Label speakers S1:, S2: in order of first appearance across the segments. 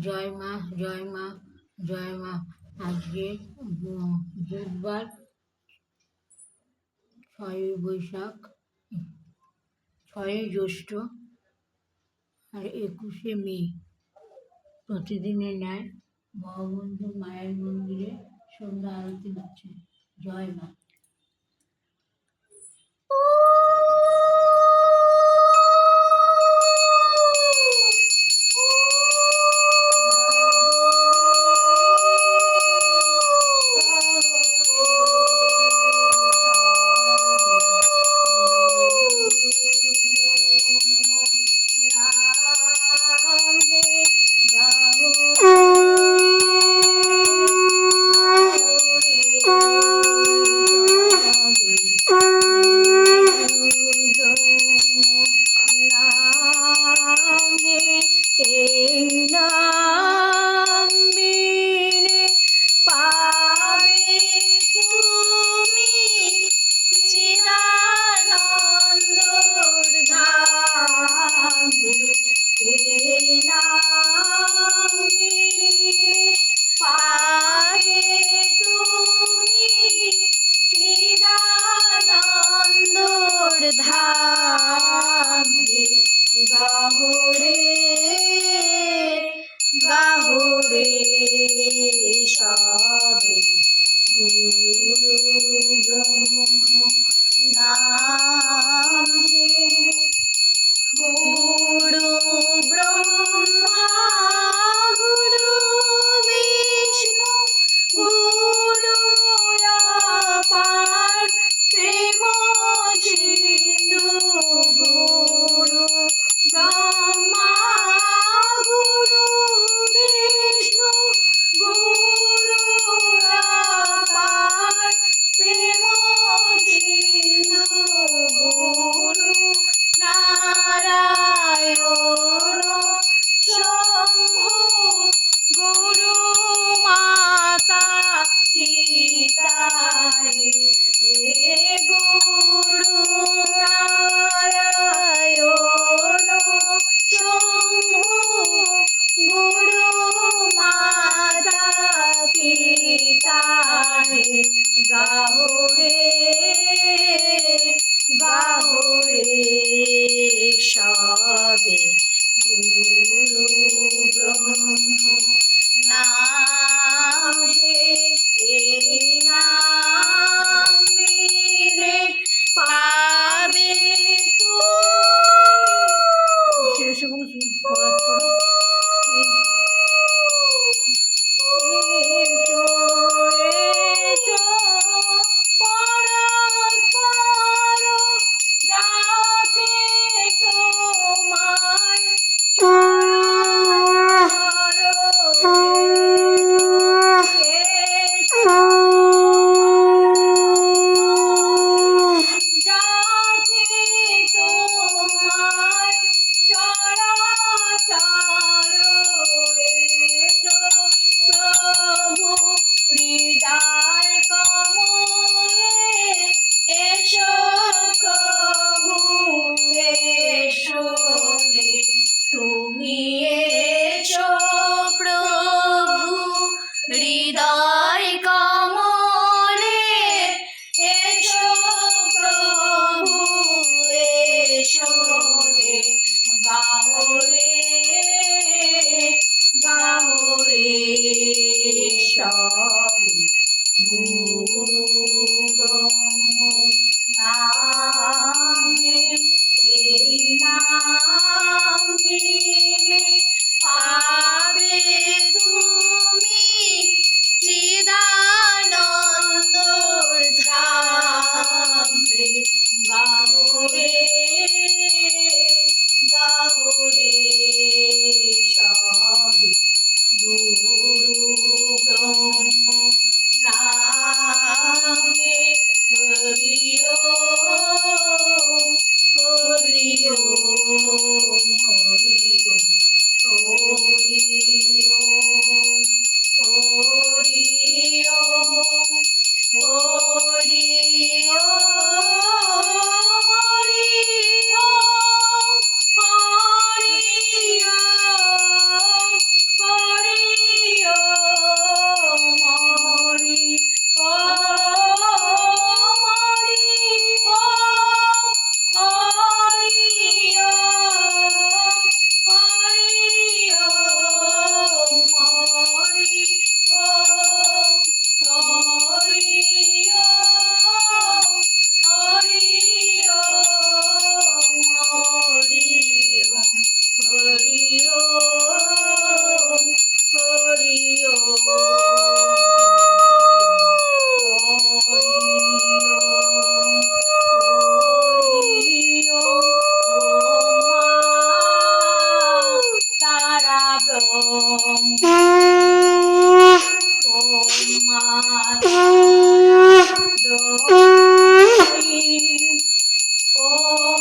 S1: জয় মা জয় মা জয় মা। আজকে বুধবার, ছয়ই বৈশাখ, ছয়ই জ্যৈষ্ঠ আর একুশে মে। প্রতিদিনের ন্যায় ভববন্ধু মায়ের মন্দিরে সন্ধ্যা আরতি হচ্ছে। জয় মা। গাহরে সবে গুরু ব্রহ্ম নাম হে হে গাহরে গাহরে সবে গুরু ব্রহ্ম।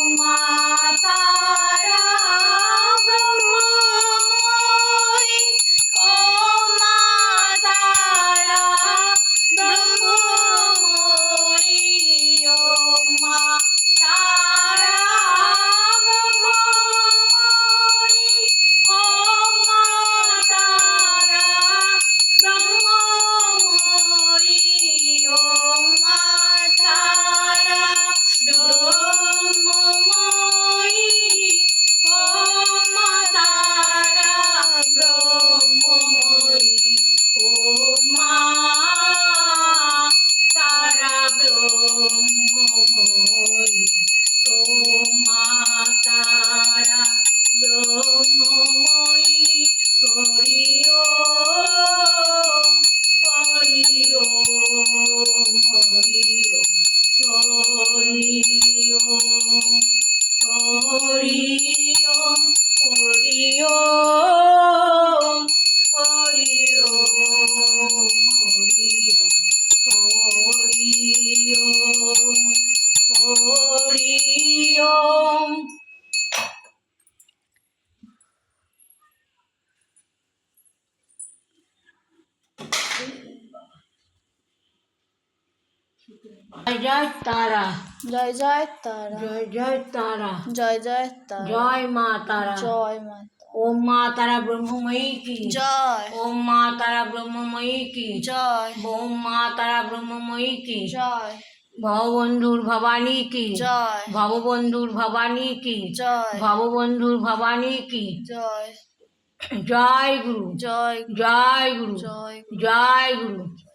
S1: માતા জয় জয় তারা।
S2: জয় জয় তারা।
S1: জয় জয় তারা।
S2: জয় জয় তারা।
S1: জয় মা তারা।
S2: জয় মাতা
S1: ওম মা তারা ব্রহ্মময়ী কি?
S2: জয়।
S1: ওম মা তারা ব্রহ্মময়ী কি?
S2: জয়।
S1: ওম মা তারা ব্রহ্মময়ী কি?
S2: জয়।
S1: ভববন্ধুর ভবানী কি?
S2: জয়।
S1: ভববন্ধুর ভবানী কি?
S2: জয়।
S1: ভববন্ধুর ভবানী কি?
S2: জয়।
S1: জয় গুরু।
S2: জয়
S1: জয় গুরু।
S2: জয়
S1: জয় গুরু।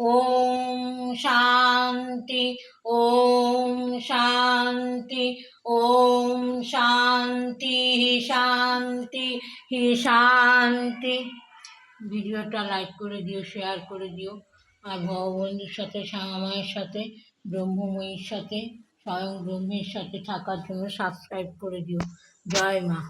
S1: ওম শান্তি ওম শান্তি ওম শান্তি শান্তি হি শান্তি ভিডিওটা লাইক করে দিও শেয়ার করে দিও। আর ভগবন্ধুর সাথে শ্যামামায়ের সাথে, ব্রহ্মময়ীর সাথে, স্বয়ং ব্রহ্মের সাথে থাকার জন্য সাবস্ক্রাইব করে দিও। জয় মা।